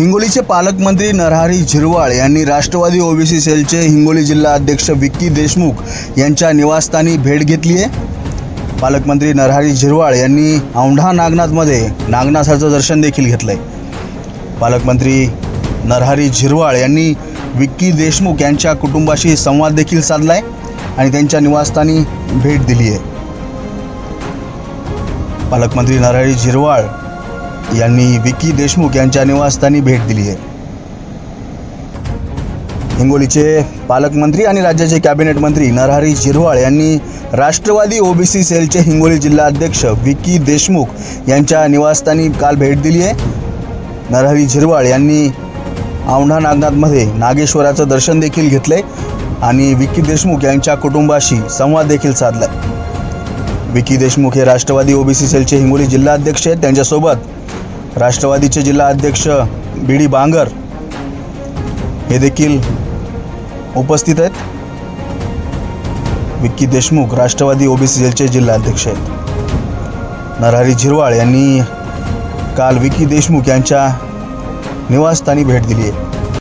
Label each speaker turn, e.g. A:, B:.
A: हिंगोलीचे पालकमंत्री नरहरी झिरवाळ यांनी राष्ट्रवादी ओबीसी सेलचे हिंगोली जिल्हा अध्यक्ष विक्की देशमुख यांच्या निवासस्थानी भेट घेतली आहे. पालकमंत्री नरहरी झिरवाळ यांनी औंढा नागनाथमध्ये नागनाथाचं दर्शन देखील घेतलं आहे पालकमंत्री नरहरी झिरवाळ यांनी विक्की देशमुख यांच्या कुटुंबाशी संवाद देखील साधला आहे आणि त्यांच्या निवासस्थानी भेट दिली आहे पालकमंत्री नरहरी झिरवाळ यांनी विकी देशमुख यांच्या निवासस्थानी भेट दिली आहे. हिंगोलीचे पालकमंत्री आणि राज्याचे कॅबिनेट मंत्री नरहरी झिरवाळ यांनी राष्ट्रवादी ओबीसी सेलचे हिंगोली जिल्हा अध्यक्ष विकी देशमुख यांच्या निवासस्थानी काल भेट दिली आहे. नरहरी झिरवाळ यांनी औंढा नागनाथमध्ये नागेश्वराचं दर्शन देखील घेतले आणि विकी देशमुख यांच्या कुटुंबाशी संवाद देखील साधला विकी देशमुख हे राष्ट्रवादी ओबीसी सेलचे हिंगोली जिल्हा अध्यक्ष आहेत. त्यांच्यासोबत राष्ट्रवादीचे जिल्हा अध्यक्ष बी डी बांगर हे देखील उपस्थित आहेत. विक्की देशमुख राष्ट्रवादी ओबीसी एलचे जिल्हा अध्यक्ष आहेत. नरहरी झिरवाळ यांनी काल विकी देशमुख यांच्या निवासस्थानी भेट दिली आहे.